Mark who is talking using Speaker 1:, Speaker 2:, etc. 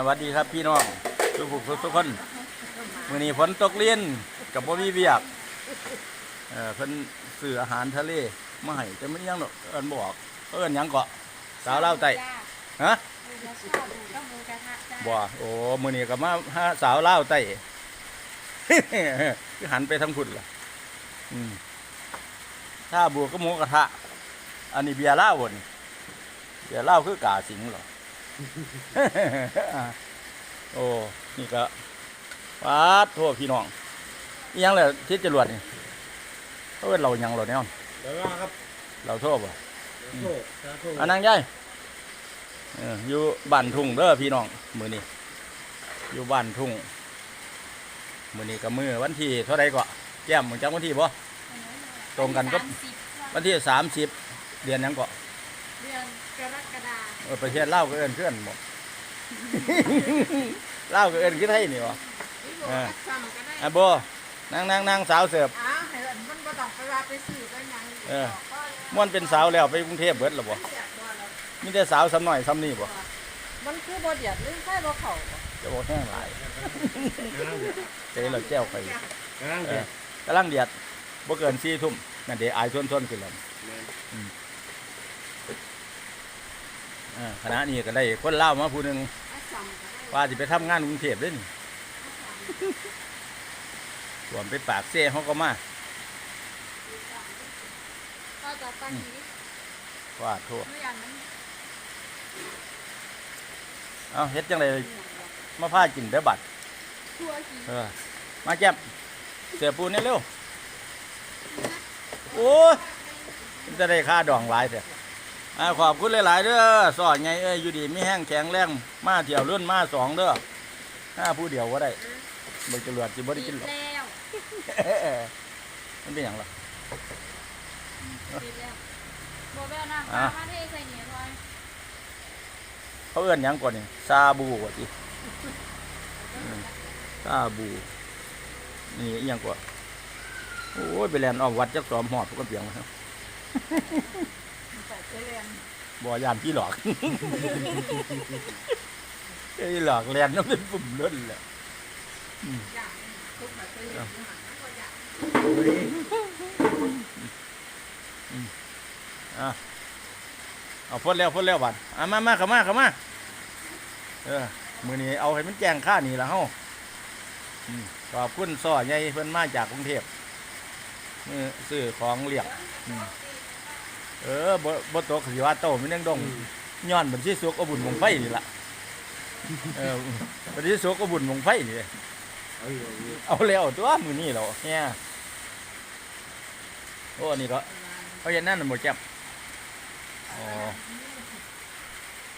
Speaker 1: สวัสดีครับพี่น้องทุกผู้ทุกคนมื้อนี้ฝนตกเลียนกับบ่มีเวียกเออเพิ่นซื้ออาหารทะเลมาให้แต่มันยังดอกเอิ้นบอกเอิ้นหยังเกาะสาวเล่าวไต้ฮะ
Speaker 2: หมูกระทะหมูกับหมูกระทะจ้า
Speaker 1: บ่โอ้มื้อนี้ก็มาหาสาวเล่าวไต้คือหันไปทางพุ่นล่ะอืมถ้าบวกก็หมูกระทะ อันนี้เบียร์เหล้าบ่นี่เบียร์เหล้าคือกาสิงเหรอ โอ้ นี่ก็ปาดโทษพี่น้องอิหยังเลยที่จรวดนี่เขาเป็นเราหยังเราเนี่ย
Speaker 3: เดี๋ยวว่าครับ
Speaker 1: เราโทษบ่
Speaker 3: โทษสาธุ
Speaker 1: อันนั่งย่ายเอออยู่บ้านทุ่งเด้อพี่น้องมือนี้อยู่บ้านทุ่งมือนี้กับมือวันที่เท่าไรก็แก้มมึงจำวันที่บ่ตรงกันก็
Speaker 2: สามสิบ
Speaker 1: วันที่สามสิบเดือนหยังก็
Speaker 2: เดือนกรกฎาคม
Speaker 1: เออประเทศลาวก็เอิ้นเพื่อนบ่ ลาวก็เอิ้นคือไทยนี่บ่เออ
Speaker 2: ซ้ำก็ได้
Speaker 1: อะโบนั่งนั่งนั่งสาวเสิร์ฟ
Speaker 2: อ้าวให้มันบ่ต้องไปว่าไปซื้อไปหยัง
Speaker 1: เออม่วนเป็นสาวแล้วไปกรุงเทพเบิดแล้วบ่มีแต่สาวซ้ำหน่อยซ้ำนี่บ่
Speaker 2: มันคือบ่เดือดหรือไฟบ่เข้าบ่
Speaker 1: จะบ่แห้งหลาย
Speaker 3: กำลังเดือด
Speaker 1: เจ๊เราแจ้วไป
Speaker 3: กำลัง
Speaker 1: เอ
Speaker 3: เดื
Speaker 1: อ
Speaker 3: อด
Speaker 1: กำลังเดือดบ่เกิน4ทุ่มนั่นเดี๋ยวอายส่วนๆขึ้นแล้ว
Speaker 3: แม่น
Speaker 1: เออคณะนี้ก็ได้คนลาวมาผู้หนึง
Speaker 2: เอาซ้ำก็ได้
Speaker 1: ว่าสิไปทำงานกรุงเทพเด้นี่รวมไปปากเซ่เขาก็มา
Speaker 2: ก็จะตั้งนี้
Speaker 1: ว่าโทษ
Speaker 2: เมื่ออย่างนั้น
Speaker 1: เอาเฮ็ดจังไดมาพากินเด้อบัด
Speaker 2: ทั่วกี่
Speaker 1: เออมาแก็บเสือปูนี่เร็วโอ้ยมันจะได้ค่าดองหลายเถอะ อ่าขอบคุณหลาย ๆ เด้อสอนไงเอ้ยอยู่ดีมีแห้งแข็งแรงมาเที่ยวรุ่นมาสองเด้อห้าผู้เดียวก็ได้บ่จะเหลือจิบ่ได้กินหรอก
Speaker 2: แล้ว
Speaker 1: มันเป็นหยังล่ะ
Speaker 2: ปิดแล้วบ่แม่นนะ
Speaker 1: อะ
Speaker 2: มาเทใส่นี่ไว้
Speaker 1: เขาเอื้อนหยังก่อนนี่ซาบูก่อนสิอืมซาบู นี่อีหยังก่อนโอ้ยไปแลนออกวัดจักสอมหอดพวกกระเบียงมาครับ
Speaker 2: ใส่ไปเรียน
Speaker 1: บ่ยานพี่หลอกไอ้หลอกแลนน้ำเป็นปุ่มล้นเลย
Speaker 2: อางทุกแบบไปเรียนอยู่หั่นมันก็อย่าง
Speaker 1: อะเอาพ้นแล้วพ้นแล้วบัดอะมามาเข้ามาเข้ามาเออมือนี้เอาให้มันแจ้งค่านี่ละเฮาอืมขอบคุณซ้อใหญ่เพิ่นมาจากกรุงเทพมือซื้อของเรียม เออบ่บ่ตกสิว่าโตมันยังดงย้อนบัญชีสุกเอาบุญวงไฟนี่ล่ะเออบัญชีสุกเอาบุญวงไฟนี่
Speaker 3: เอาอยู่เอาอยู่
Speaker 1: เอาแล้วตัวมือนี่เหรอเนี่ยโอ้อันนี่ก็เขาเห็นนั่นน่ะหมดจับอ๋อ
Speaker 2: ม